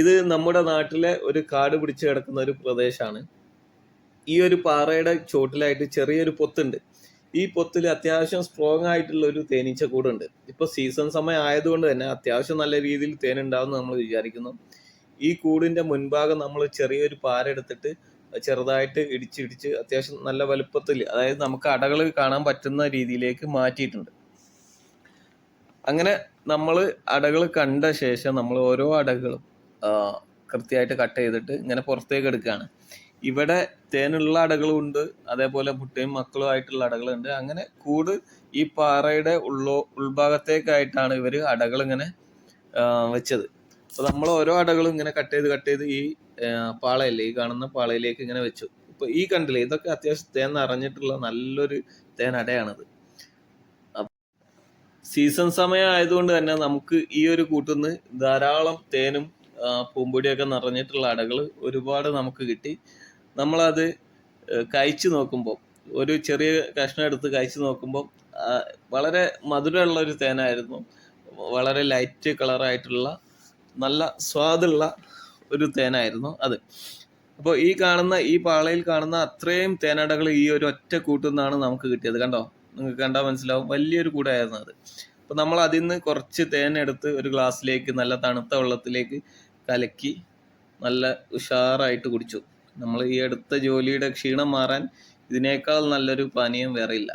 ഇത് നമ്മുടെ നാട്ടിലെ ഒരു കാട് പിടിച്ച് കിടക്കുന്ന ഒരു പ്രദേശമാണ്. ഈ ഒരു പാറയുടെ ചോട്ടിലായിട്ട് ചെറിയൊരു പൊത്തുണ്ട്. ഈ പൊത്തിൽ അത്യാവശ്യം സ്ട്രോങ് ആയിട്ടുള്ള ഒരു തേനീച്ച കൂടുണ്ട്. ഇപ്പൊ സീസൺ സമയം ആയതുകൊണ്ട് തന്നെ അത്യാവശ്യം നല്ല രീതിയിൽ ഉണ്ടാവും നമ്മൾ വിചാരിക്കുന്നു. ഈ കൂടിന്റെ മുൻഭാഗം നമ്മൾ ചെറിയൊരു പാര എടുത്തിട്ട് ചെറുതായിട്ട് ഇടിച്ചിടിച്ച് അത്യാവശ്യം നല്ല വലുപ്പത്തിൽ അതായത് നമുക്ക് അടകൾ കാണാൻ പറ്റുന്ന രീതിയിലേക്ക് മാറ്റിയിട്ടുണ്ട്. അങ്ങനെ നമ്മൾ അടകൾ കണ്ട ശേഷം നമ്മൾ ഓരോ അടകളും കൃത്യമായിട്ട് കട്ട് ചെയ്തിട്ട് ഇങ്ങനെ പുറത്തേക്ക് എടുക്കുകയാണ് ഇവിടെ തേനുള്ള അടകളും ഉണ്ട് അതേപോലെ മുട്ടയും മക്കളും ആയിട്ടുള്ള അടകളുണ്ട്. അങ്ങനെ കൂട് ഈ പാറയുടെ ഉള്ളോ ഉൾഭാഗത്തേക്കായിട്ടാണ് ഇവർ അടകൾ ഇങ്ങനെ വെച്ചത്. അപ്പൊ നമ്മൾ ഓരോ അടകളും ഇങ്ങനെ കട്ട് ചെയ്ത് കട്ട് ചെയ്ത് ഈ പാളയല്ലേ ഈ കാണുന്ന പാളയിലേക്ക് ഇങ്ങനെ വെച്ചു. ഇപ്പൊ ഈ കണ്ടില്ലേ ഇതൊക്കെ അത്യാവശ്യം തേൻ നിറഞ്ഞിട്ടുള്ള നല്ലൊരു തേൻ അടയാണിത്. സീസൺ സമയം ആയതുകൊണ്ട് തന്നെ നമുക്ക് ഈ ഒരു കൂട്ടുനിന്ന് ധാരാളം തേനും പൂമ്പൊടിയൊക്കെ നിറഞ്ഞിട്ടുള്ള അടകൾ ഒരുപാട് നമുക്ക് കിട്ടി. നമ്മളത് കഴിച്ചു നോക്കുമ്പോൾ ഒരു ചെറിയ കഷ്ണം എടുത്ത് കഴിച്ചു നോക്കുമ്പോൾ വളരെ മധുരമുള്ള ഒരു തേനായിരുന്നു. വളരെ ലൈറ്റ് കളറായിട്ടുള്ള നല്ല സ്വാദുള്ള ഒരു തേനായിരുന്നു അത്. അപ്പോൾ ഈ കാണുന്ന ഈ പാളയിൽ കാണുന്ന അത്രയും തേനടകൾ ഈ ഒരു ഒറ്റ കൂട്ടുനിന്നാണ് നമുക്ക് കിട്ടിയത്. കണ്ടോ? നിങ്ങൾക്ക് കണ്ടാൽ മനസ്സിലാവും. വലിയൊരു കൂടായിരുന്നു അത്. അപ്പോൾ നമ്മൾ അതിൽ നിന്ന് കുറച്ച് തേൻ എടുത്ത് ഒരു ഗ്ലാസ്സിലേക്ക് നല്ല തണുത്ത വെള്ളത്തിലേക്ക് കലക്കി നല്ല ഉഷാറായിട്ട് കുടിച്ചു. നമ്മൾ ഈ അടുത്ത ജോലിയുടെ ക്ഷീണം മാറാൻ ഇതിനേക്കാൾ നല്ലൊരു പാനീയം വേറെ ഇല്ല